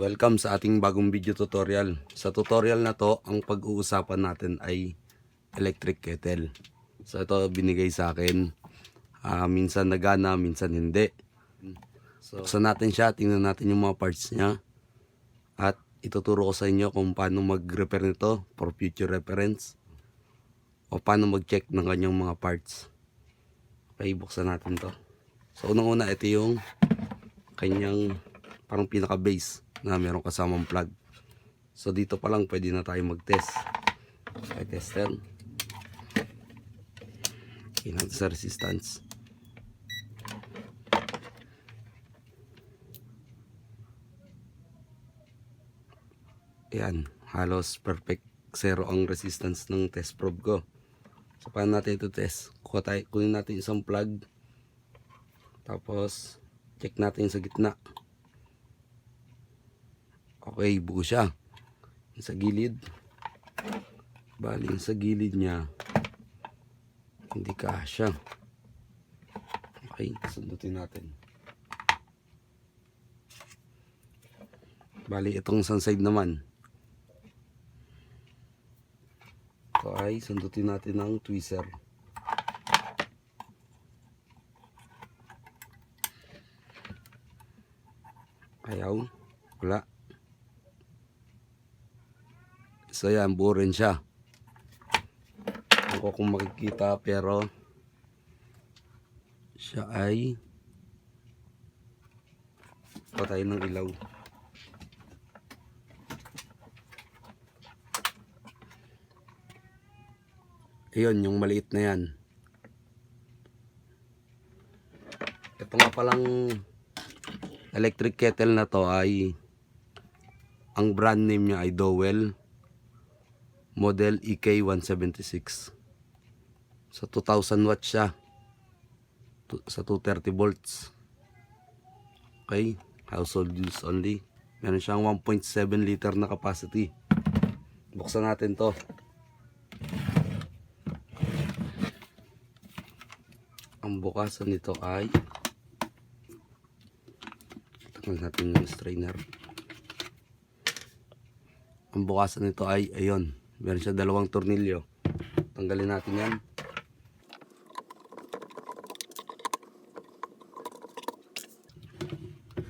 Welcome sa ating bagong video tutorial. Sa tutorial na to, ang pag-uusapan natin ay electric kettle. So ito binigay sa akin. Ah, minsan nagana, minsan hindi. So, buksan natin siya, tingnan natin yung mga parts niya. At ituturo ko sa inyo kung paano mag-repair nito for future reference. O paano mag-check ng kanyang mga parts. Okay, buksan natin to. So unang-una, ito yung kanyang parang pinaka-base na meron kasamang plug. So dito pa lang pwede na tayo mag-test. Okay, tester. Okay, sa resistance. Ayan, halos perfect zero ang resistance ng test probe ko. So paano natin ito test? Kuha tayo, kunin natin isang plug. Tapos check natin sa gitna. Okay, buo siya. Sa gilid. Bali, sa gilid niya. Hindi kasya. Okay, sundutin natin. Bali, itong isang side naman. Ito ay sundutin natin ng tweezer. Ayaw. Wala. So yan, buo rin siya. Ako kung makikita pero siya ay patay ng ilaw. Ayun, yung maliit na yan. Ito nga palang electric kettle na to ay ang brand name niya ay Dowell model E EK176 sa 2000 watts siya. Sa 230 volts. Okay household use only. Meron siyang 1.7 liter na capacity. Buksan natin to. Ang bukasan nito ay tanggal natin yung strainer. Ang bukasan nito ay ayun meron siya dalawang tornilyo. Tanggalin natin yan.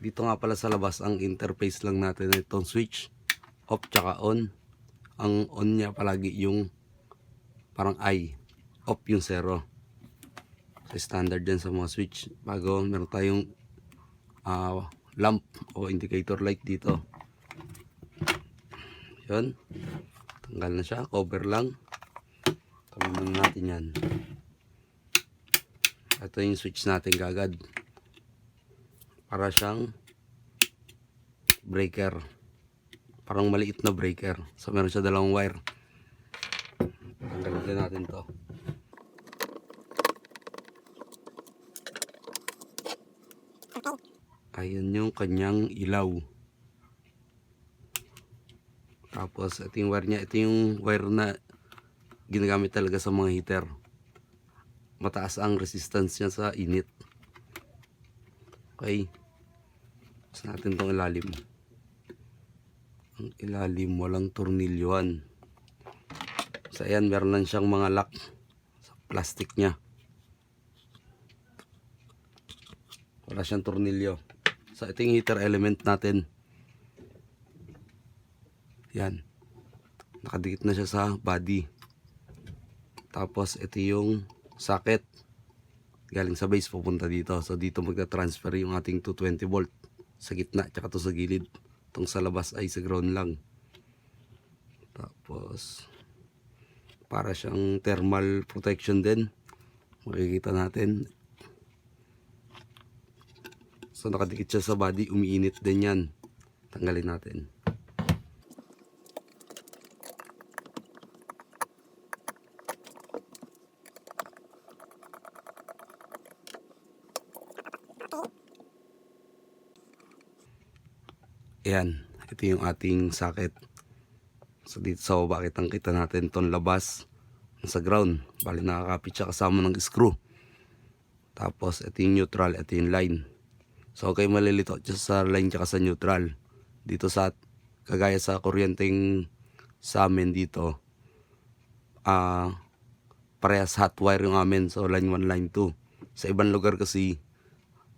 Dito nga pala sa labas ang interface lang natin itong switch off tsaka on. Ang on niya palagi yung parang I off yung zero. So standard din sa mga switch. Bago meron tayong ah, lamp o indicator light dito. Yun tanggal na siya cover lang. Tanggalin natin yan. Ito yung switch natin kagad para siyang breaker. Parang maliit na breaker. So meron siya dalawang wire. Tanggalin natin to. Ayun yung kanyang ilaw tapos ito yung wire niya ito yung wire na ginagamit talaga sa mga heater. Mataas ang resistance niya sa init. Okay. Tapos natin tong ilalim. Ang ilalim walang tornilyoan so ayan meron lang siyang mga lock sa plastic niya. Wala siyang tornilyo. So ito yung heater element natin yan. Nakadikit na siya sa body. Tapos ito yung socket. Galing sa base pupunta dito. So dito magta-transfer yung ating 220 volt. Sa gitna tsaka to sa gilid. Itong sa labas ay sa ground lang. Tapos para siyang thermal protection din. Makikita natin. So nakadikit siya sa body. Umiinit din yan. Tanggalin natin Ayan, ito yung ating socket. So dito sa baba kitang kita natin itong labas sa ground. Bali nakakapit siya kasama ng screw. Tapos ito yung neutral, ito yung line. So okay malilito siya sa line tsaka sa neutral. dito sa kagaya sa kuryenteng sa amin dito ah parehas hot wire yung amin so line 1 line 2 sa ibang lugar kasi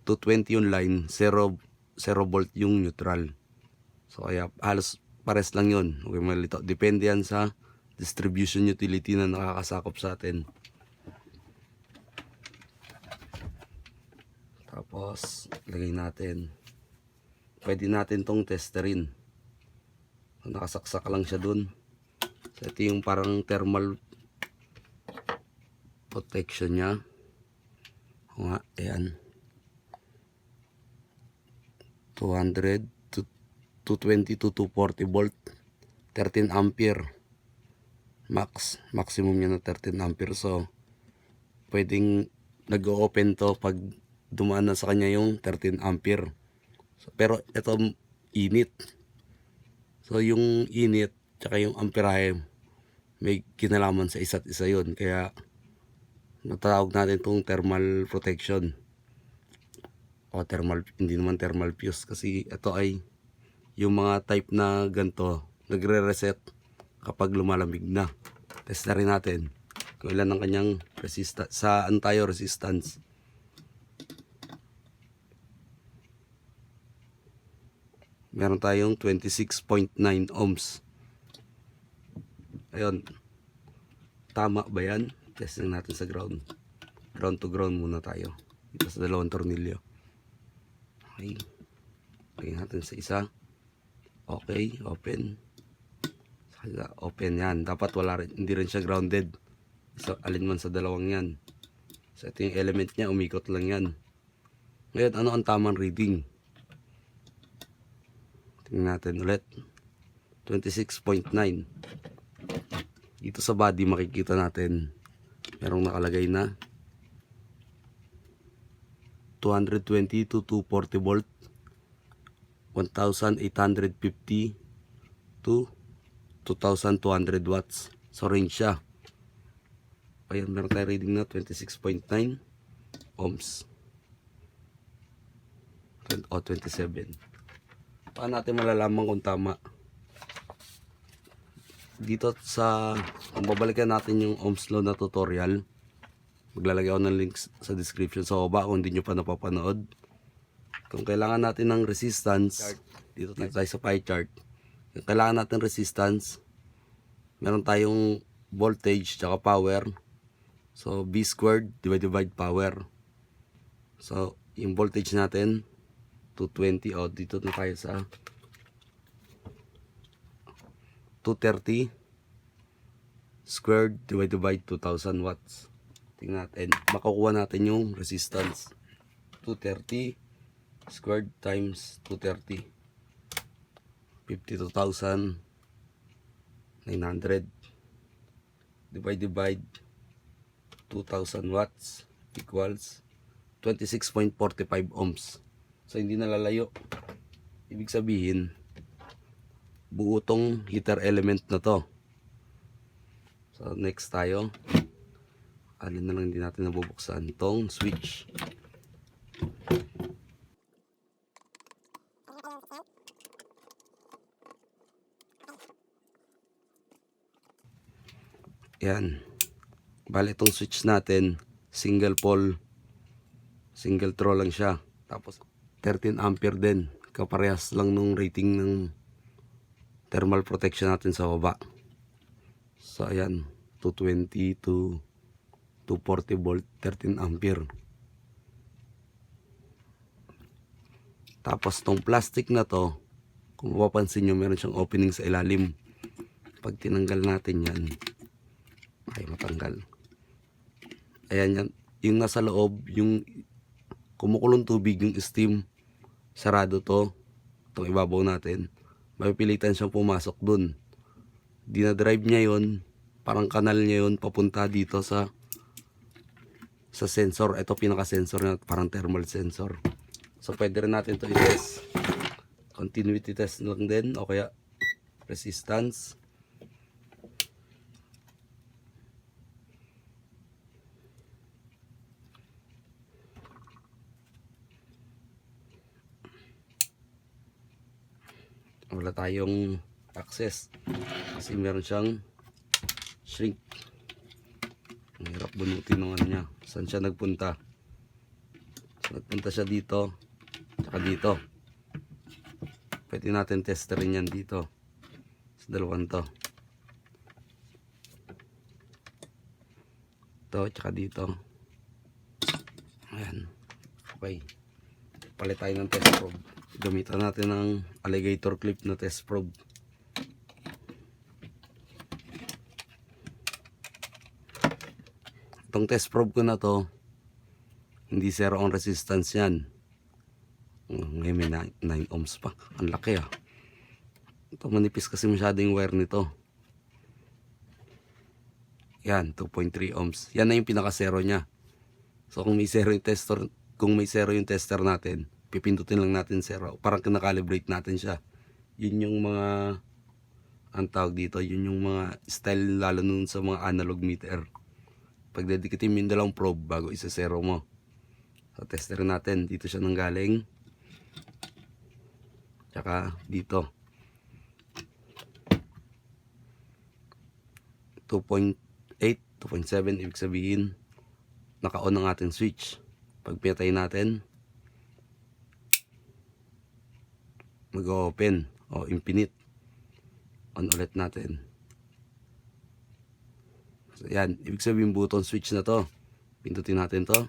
220 yung line 0 0 volt yung neutral so kaya halos pares lang yun. Huwag malito. Depende yan sa distribution utility na nakakasakop sa atin. Tapos lagay natin. Pwede natin tong testerin. Nakasaksak lang siya dun. So ito yung parang thermal protection niya. O nga ayan. 200 to 220 to 240 volt 13 ampere max maximum niya na 13 ampere. So pwedeng nag-open to pag dumaan na sa kanya yung 13 ampere. So, pero ito init. So yung init tsaka yung amperahe may kinalaman sa isa't isa yun. Kaya natawag natin itong thermal protection. O thermal hindi naman thermal fuse kasi ito ay yung mga type na ganto nagre-reset kapag lumalamig na. Test na rin natin kung ilan ang kanyang resistance sa ano tayo resistance. Meron tayong 26.9 ohms. Ayun. Tama ba yan? Testing natin sa ground. Ground to ground muna tayo. Dito sa dalawang tornilyo. Okay. Lagyan natin sa isa okay open. Sa isa, open yan. Dapat wala rin hindi rin siya grounded. So alin man sa dalawang yan. So ito yung element niya umikot lang yan. Ngayon ano ang tamang reading? Tingnan natin ulit. 26.9 dito sa body makikita natin. Merong nakalagay na 220 to 240 volt 1850 to 2200 watts. So range siya. Ayun meron tayo reading na 26.9 ohms. O 27 paano natin malalaman kung tama? Dito sa kung babalikan natin yung ohms law na tutorial maglalagay ako ng links sa description sa baba kung hindi nyo pa napapanood kung kailangan natin ng resistance dito tayo, tayo sa pie chart kung kailangan natin resistance meron tayong voltage tsaka power so B squared divided by power so yung voltage natin 220 o dito na tayo sa 230 squared divided by 2000 watts. Tingnan natin. Makukuha natin yung resistance. 230 squared times 230. 52,900 divided by 2000 watts equals 26.45 ohms. So hindi nalalayo. Ibig sabihin, buo tong heater element na to. So next tayo. Alin na lang hindi natin nabubuksan tong switch. Yan. Bali itong switch natin, single pole, single throw lang siya. Tapos 13 ampere din. Kaparehas lang nung rating ng thermal protection natin sa baba. So ayan, 220 to 240 volt, 13 ampere. Tapos tong plastic na to, kung mapapansin nyo, meron siyang opening sa ilalim. Pag tinanggal natin yan, ay matanggal. Ayan yan, yung nasa loob, yung kumukulong tubig, yung steam, sarado to. Itong ibabaw natin mapipilitan siyang pumasok dun. Dinadrive niya yon parang kanal niya yon papunta dito sa sa sensor. Ito pinaka-sensor na parang thermal sensor. So pwede rin natin to i-test. Continuity test lang din o kaya resistance. Wala tayong access. Kasi meron siyang shrink. Ang hirap bunutin ng ano niya. Saan siya nagpunta? So, nagpunta siya dito tsaka dito. Pwede natin testerin yan dito. Sa dalawang to. To tsaka dito. Ayan. Okay. Palit tayo ng test probe gamitan natin ng alligator clip na test probe. Itong test probe ko na to hindi zero ang resistance yan. Ngayon may 9 ohms pa. Ang laki ah. Ito manipis kasi masyado yung wire nito. Yan 2.3 ohms. Yan na yung pinaka zero nya so kung may zero yung tester kung may zero yung tester natin pipindutin lang natin zero parang kinakalibrate natin siya. Yun yung mga ang tawag dito yun yung mga style lalo nun sa mga analog meter. Pag dedikitin mo yung dalawang probe bago isa zero mo. So tester natin. Dito siya nang galing tsaka dito. 2.8 2.7 ibig sabihin naka-on ang ating switch. Pag natin mag-open o infinite. On ulit natin. So yan. Ibig sabihin button switch na to. Pindutin natin to.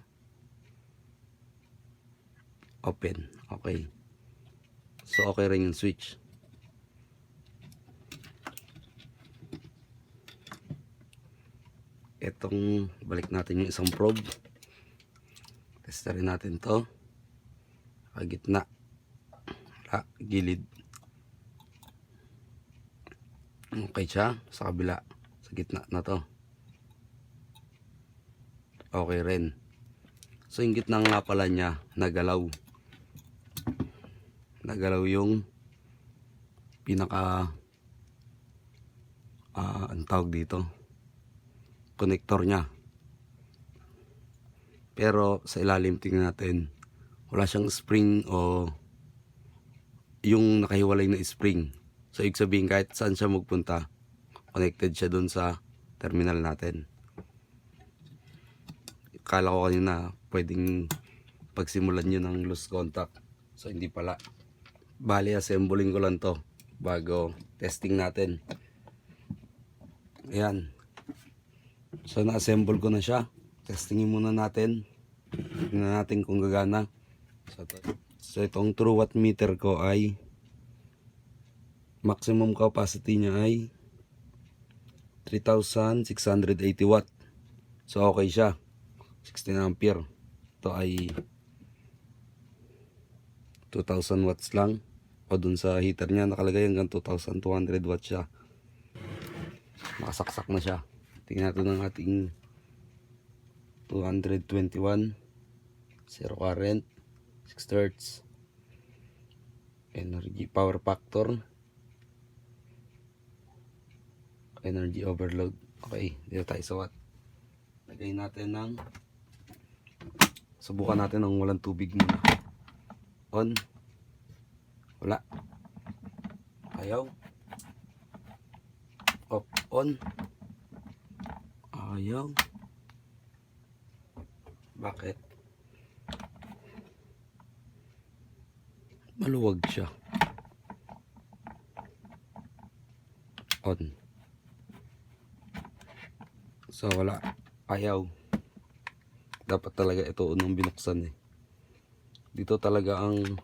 Open. Okay. So okay rin yung switch. Etong balik natin yung isang probe. Testarin natin to. Sa gitna wala gilid. Okay siya sa kabila sa gitna na to. Okay rin. So yung gitna nga pala niya nagalaw. Nagalaw yung pinaka ah ang tawag dito? Connector niya. Pero sa ilalim tingnan natin wala siyang spring o yung nakahiwalay na spring. So ibig sabihin kahit saan siya magpunta connected siya dun sa terminal natin. Kala ko kanina pwedeng pagsimulan nyo ng loose contact. So hindi pala. Bali assembling ko lang to bago testing natin. Ayan. So na-assemble ko na siya. Testingin muna natin. Tingnan natin kung gagana. So, to, so itong true watt meter ko ay maximum capacity niya ay 3680 watt. So okay siya. 16 ampere. Ito ay 2000 watts lang. O dun sa heater niya nakalagay hanggang 2200 watts siya. Nakasaksak na siya. Tingnan natin ang ating 221 zero current 6 hertz energy power factor. Energy overload. Okay dito tayo sa watt lagay natin ng subukan natin ng walang tubig muna. On. Wala. Ayaw. Off on. Ayaw. Bakit maluwag siya. On. So wala. Ayaw. Dapat talaga ito unang binuksan eh. Dito talaga ang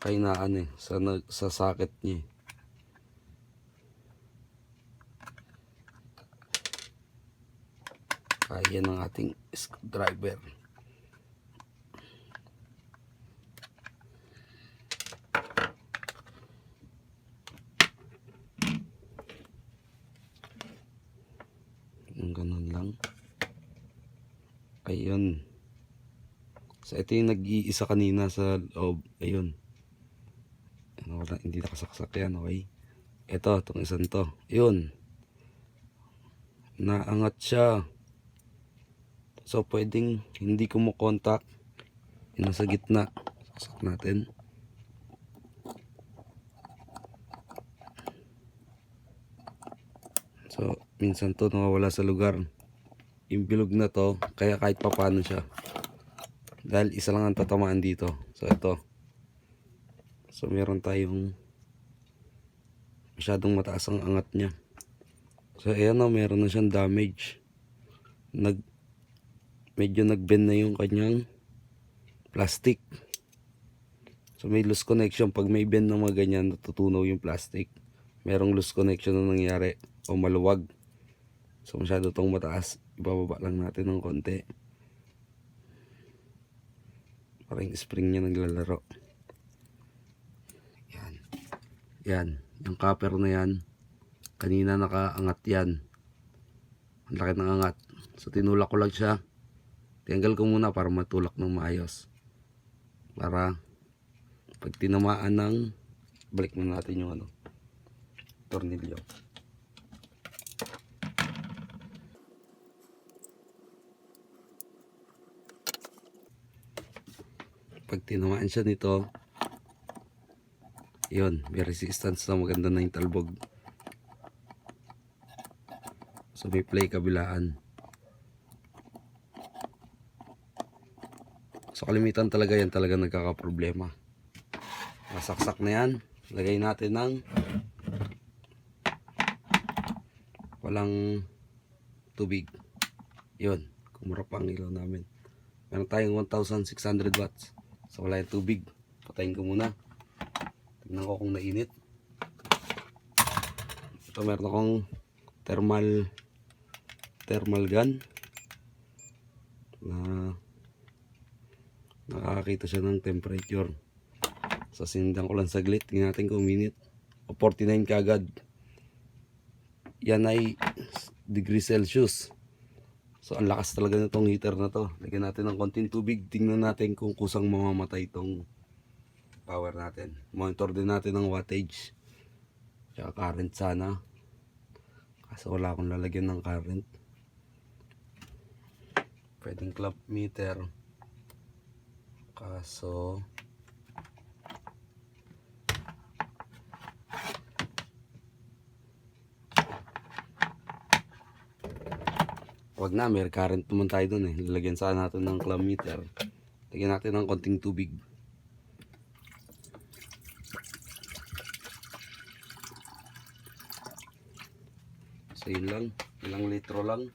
kainaan eh sa, sa socket niya eh. kaya ng ating screwdriver Ayun. So, ito yung nag-iisa kanina sa loob. Ayun. Ano, wala, hindi nakasaksak yan, okay? Ito, itong isang to. Ayun. Naangat siya. So, pwedeng hindi kumukontak. Yung nasa gitna. Saksak natin. So, minsan to nawawala sa lugar. Yung bilog na to, kaya kahit papano siya. Dahil isa lang ang tatamaan dito. So, ito. So, meron tayong masyadong mataas ang angat niya. So, ayan na, meron na siyang damage. Nag, medyo nag-bend na yung kanyang plastic. So, may loose connection. Pag may bend na mga ganyan, natutunaw yung plastic. Merong loose connection na nangyari o maluwag. So, masyado tong mataas. Ibababa lang natin ng konti. Parang spring niya naglalaro. Yan. Yan. Yung copper na yan. Kanina nakaangat yan. Ang laki ng angat. So tinulak ko lang siya. Tinanggal ko muna para matulak ng maayos. Para pag tinamaan ng balik muna natin yung ano tornilyo. Pag tinamaan siya nito, yun, may resistance na maganda na yung talbog. So may play kabilaan. So kalimitan talaga yan talaga nagkakaproblema. Masaksak na yan. Lagay natin ng walang tubig. Yun, kumurap ang ilaw namin. Meron tayong 1,600 watts. So wala yung tubig. Patayin ko muna. Tignan ko kung nainit. Ito meron akong thermal thermal gun na nakakakita siya ng temperature. So sindan ko lang saglit. Tingnan natin kung minute. O 49 kagad. Yan ay degree Celsius. So ang lakas talaga nitong heater na to. Lagyan natin ng konting tubig. Tingnan natin kung kusang mamamatay itong power natin. Monitor din natin ng wattage. Tsaka current sana. Kaso wala akong lalagyan ng current. Pwedeng clamp meter. Kaso Wag na, may current naman tayo dun eh. Lalagyan sana natin ng clamp meter. Lagyan natin ng konting tubig. So yun lang, ilang litro lang.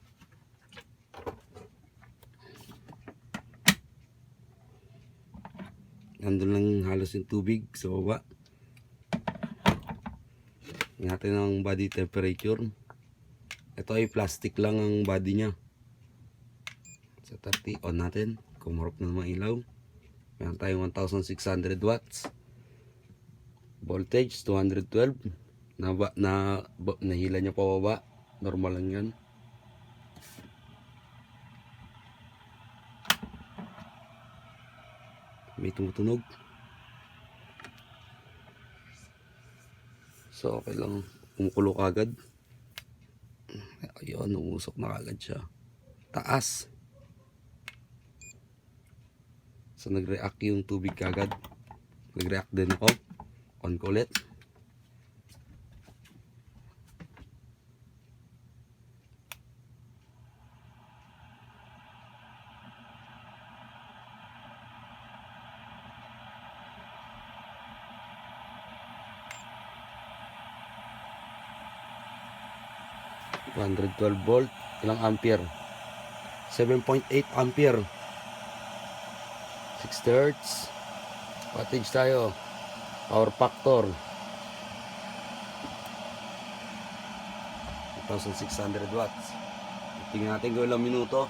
Nandun lang halos yung tubig sa baba. Natin ang body temperature. Ito ay plastic lang ang body niya. Sa 30 on natin. Kumurap na naman ilaw. Meron tayong 1600 watts. Voltage 212. Na, na nahila niya pa baba. Normal lang yan. May tumutunog. So okay lang. Kumukulo kagad. Ayun, umusok na kagad siya. Taas. So nag-react yung tubig kagad. Nag-react din ako. On ko ulit. One 12 volt, ilang ampere? 7.8 ampere. 60 hertz. Wattage tayo. Power factor. 1,600 watts. Tingnan natin kung ilang minuto.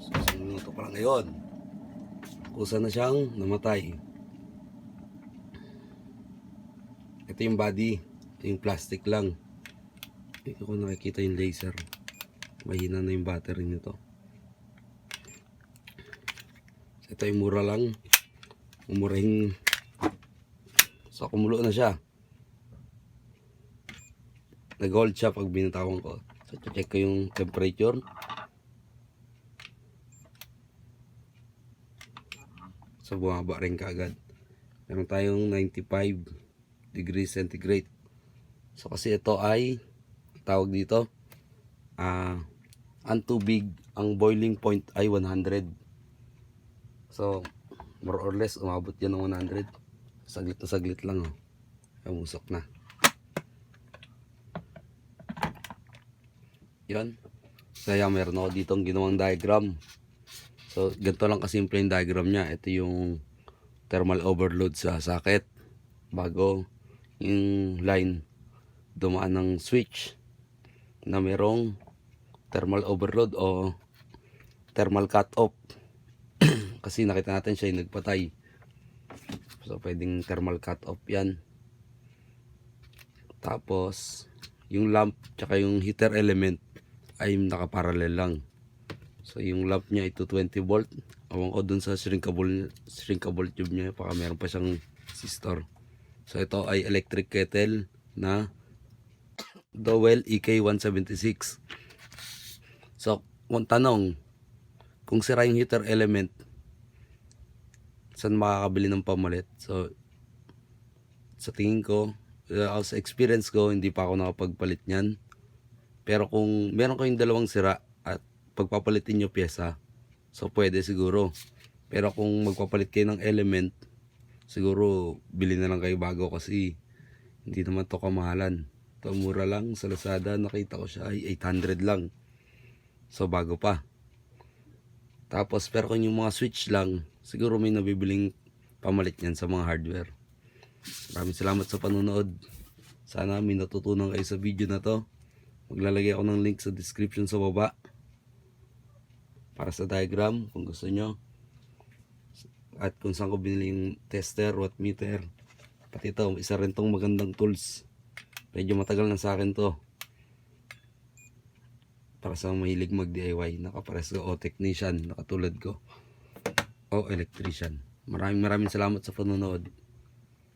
So, isang minuto pa lang ngayon. Kusa na siyang namatay. Ito yung body. Ito yung plastic lang. Hindi ko nakikita yung laser. Mahina na yung battery nito. Ito yung mura lang. Umurahing So kumulo na siya. Nag-hold siya pag binitawan ko. So check ko yung temperature. So bumaba rin kaagad. Meron tayong 95 degrees centigrade. So kasi ito ay tawag dito ah ang tubig ang boiling point ay 100. So more or less umabot yan ng 100. Saglit na saglit lang oh. Kamusok na. Yan. Kaya meron ako ditong ginawang diagram. So, ganito lang kasimple yung diagram niya. Ito yung thermal overload sa socket. Bago yung line dumaan ng switch na merong thermal overload o thermal cut off. Kasi nakita natin siya yung nagpatay. So, pwedeng thermal cut off yan. Tapos, yung lamp tsaka yung heater element ay nakaparallel lang. So yung lamp niya ay 220 volt. Awang ko dun sa shrinkable, shrinkable tube niya. Baka meron pa siyang resistor. So ito ay electric kettle na Dowell EK176. So, kung tanong, kung sira yung heater element, saan makakabili ng pamalit? So, sa tingin ko, uh, sa experience ko, hindi pa ako nakapagpalit niyan. Pero kung meron kayong dalawang sira pagpapalitin nyo pyesa, so pwede siguro. Pero kung magpapalit kayo ng element, siguro bili na lang kayo bago kasi hindi naman to kamahalan. Ito mura lang sa Lazada, nakita ko siya ay 800 lang. So bago pa. Tapos pero kung yung mga switch lang, siguro may nabibiling pamalit yan sa mga hardware. Maraming salamat sa panonood. Sana may natutunan kayo sa video na to. Maglalagay ako ng link sa description sa baba. Para sa diagram kung gusto nyo. At kung saan ko binili yung tester, wattmeter. Pati ito, isa rin tong magandang tools. Medyo matagal na sa akin to. Para sa mahilig mag DIY. Nakapares ko o technician, nakatulad ko. O electrician. Maraming maraming salamat sa panonood.